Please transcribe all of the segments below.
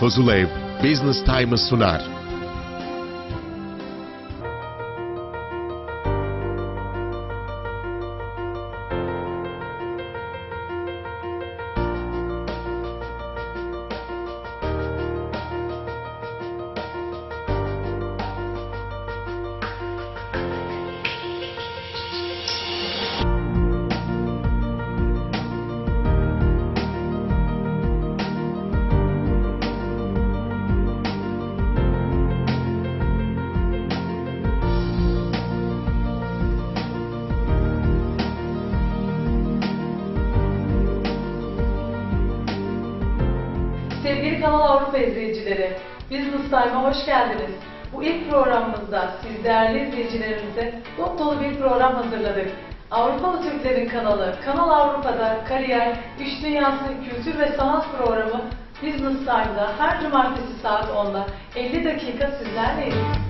Fuzulev Business Time'ı sunar. Kanal Avrupa izleyicileri, Business Time'a hoş geldiniz. Bu ilk programımızda siz değerli izleyicilerimize dop dolu bir program hazırladık. Avrupalı Türklerin kanalı, Kanal Avrupa'da kariyer, iş dünyası, kültür ve sanat programı Business Time'da her cumartesi saat 10'da 50 dakika sizlerleyiz.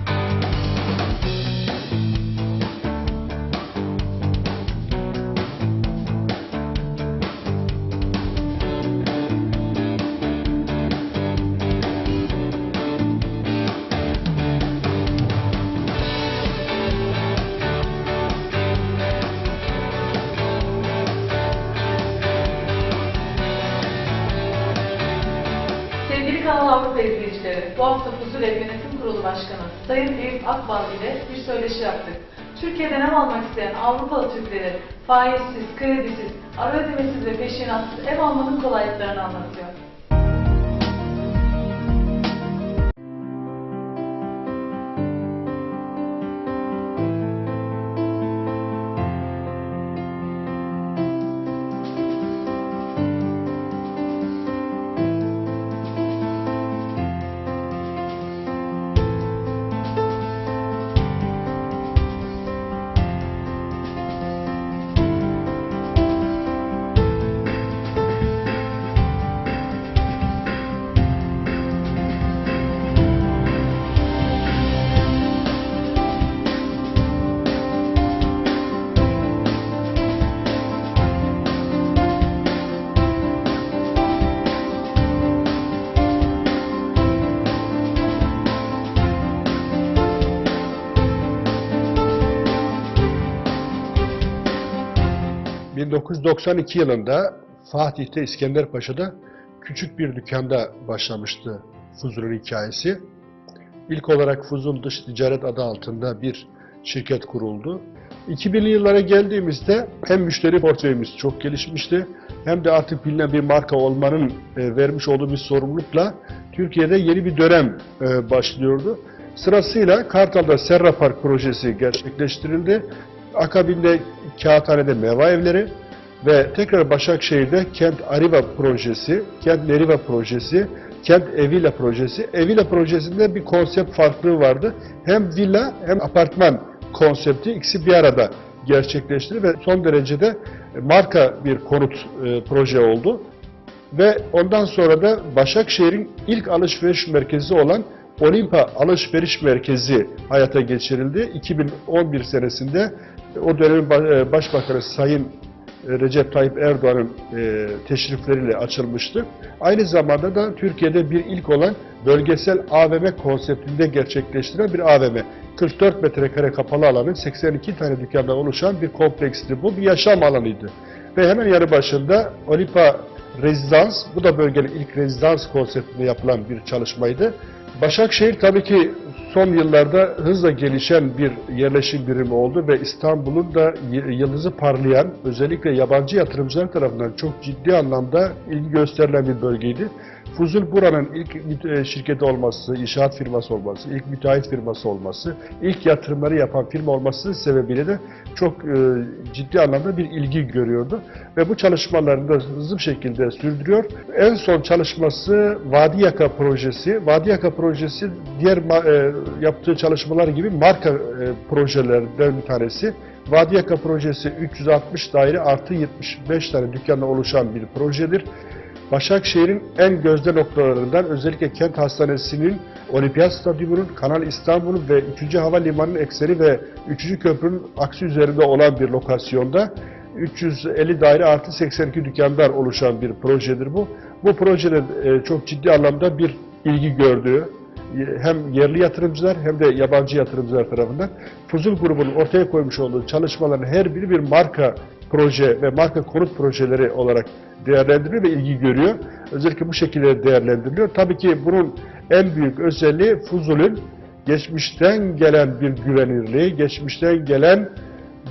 Bu Huzur Ev Yönetim Kurulu Başkanı Sayın Eyüp Akbal ile bir söyleşi yaptık. Türkiye'den ev almak isteyen Avrupalı Türkleri faizsiz, kredisiz, ara ödemesiz ve peşinatsız ev almanın kolaylıklarını anlatıyor. 1992 yılında Fatih'te İskenderpaşa'da küçük bir dükkanda başlamıştı Fuzul'un hikayesi. İlk olarak Fuzul Dış Ticaret adı altında bir şirket kuruldu. 2000'li yıllara geldiğimizde hem müşteri portföyümüz çok gelişmişti hem de artık bilinen bir marka olmanın e, vermiş olduğu bir sorumlulukla Türkiye'de yeni bir dönem e, başlıyordu. Sırasıyla Kartal'da Serra Park projesi gerçekleştirildi. Akabinde Kağıthane'de Meva Evleri ve tekrar Başakşehir'de Kent Ariva projesi, Kent Neriva projesi, Kent Evila projesi. Evila projesinde bir konsept farklılığı vardı. Hem villa hem apartman konsepti ikisi bir arada gerçekleşti ve son derecede marka bir konut e, proje oldu. Ve ondan sonra da Başakşehir'in ilk alışveriş merkezi olan Olimpa Alışveriş Merkezi hayata geçirildi. 2011 senesinde o dönemin e, Başbakanı Sayın e, Recep Tayyip Erdoğan'ın e, teşrifleriyle açılmıştı. Aynı zamanda da Türkiye'de bir ilk olan bölgesel AVM konseptinde gerçekleştirilen bir AVM. 44 metrekare kapalı alanın 82 tane dükkandan oluşan bir kompleksti. Bu bir yaşam alanıydı. Ve hemen yanı başında Olimpa Rezidans, bu da bölgenin ilk rezidans konseptinde yapılan bir çalışmaydı. Başakşehir tabii ki son yıllarda hızla gelişen bir yerleşim birimi oldu ve İstanbul'un da yıldızı parlayan, özellikle yabancı yatırımcılar tarafından çok ciddi anlamda ilgi gösterilen bir bölgeydi. Fuzul buranın ilk e, şirketi olması, inşaat firması olması, ilk müteahhit firması olması, ilk yatırımları yapan firma olması sebebiyle de çok e, ciddi anlamda bir ilgi görüyordu. Ve bu çalışmalarını da hızlı bir şekilde sürdürüyor. En son çalışması Vadi Yaka projesi. Vadi Yaka projesi diğer e, yaptığı çalışmalar gibi marka e, projelerden bir tanesi. Vadi Yaka projesi 360 daire artı 75 tane dükkanla oluşan bir projedir. Başakşehir'in en gözde noktalarından özellikle Kent Hastanesi'nin, Olimpiyat Stadyumu'nun, Kanal İstanbul'un ve 3. Havalimanı'nın ekseni ve 3. köprünün aksi üzerinde olan bir lokasyonda 350 daire artı 82 dükkanlar oluşan bir projedir bu. Bu projede e, çok ciddi anlamda bir ilgi gördüğü hem yerli yatırımcılar hem de yabancı yatırımcılar tarafından Fuzul grubunun ortaya koymuş olduğu çalışmaların her biri bir marka proje ve marka konut projeleri olarak değerlendiriliyor ve ilgi görüyor. Özellikle bu şekilde değerlendiriliyor. Tabii ki bunun en büyük özelliği Fuzul'ün geçmişten gelen bir güvenirliği, geçmişten gelen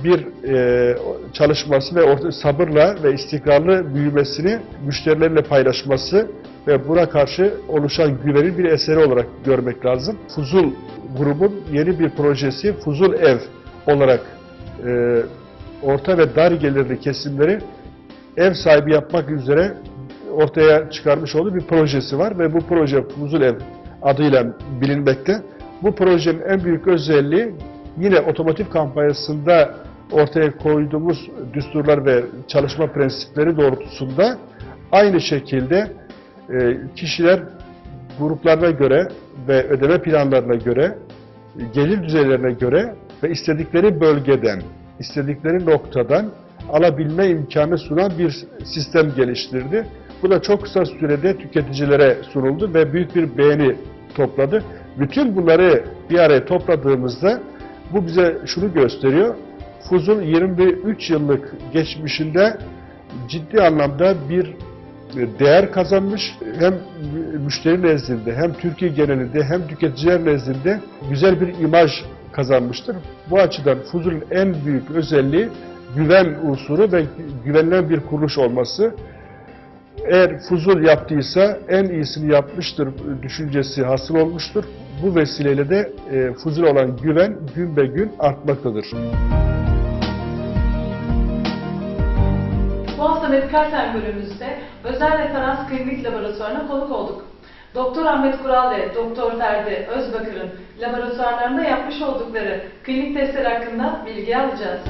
bir e, çalışması ve orta, sabırla ve istikrarlı büyümesini müşterilerle paylaşması ve buna karşı oluşan güvenin bir eseri olarak görmek lazım. Fuzul grubun yeni bir projesi Fuzul Ev olarak e, orta ve dar gelirli kesimleri ev sahibi yapmak üzere ortaya çıkarmış olduğu bir projesi var ve bu proje Fuzul Ev adıyla bilinmekte. Bu projenin en büyük özelliği yine otomotiv kampanyasında ortaya koyduğumuz düsturlar ve çalışma prensipleri doğrultusunda aynı şekilde kişiler gruplarına göre ve ödeme planlarına göre, gelir düzeylerine göre ve istedikleri bölgeden, istedikleri noktadan alabilme imkanı sunan bir sistem geliştirdi. Bu da çok kısa sürede tüketicilere sunuldu ve büyük bir beğeni topladı. Bütün bunları bir araya topladığımızda bu bize şunu gösteriyor. Fuzul 23 yıllık geçmişinde ciddi anlamda bir değer kazanmış. Hem müşteri nezdinde hem Türkiye genelinde hem tüketiciler nezdinde güzel bir imaj kazanmıştır. Bu açıdan Fuzul'un en büyük özelliği güven unsuru ve güvenilen bir kuruluş olması. Eğer Fuzul yaptıysa en iyisini yapmıştır düşüncesi hasıl olmuştur. Bu vesileyle de e, Fuzul olan güven gün be gün artmaktadır. Bu Medikal Ten bölümümüzde özel referans klinik laboratuvarına konuk olduk. Doktor Ahmet Kural ve Doktor Ferdi Özbakır'ın laboratuvarlarında yapmış oldukları klinik testler hakkında bilgi alacağız.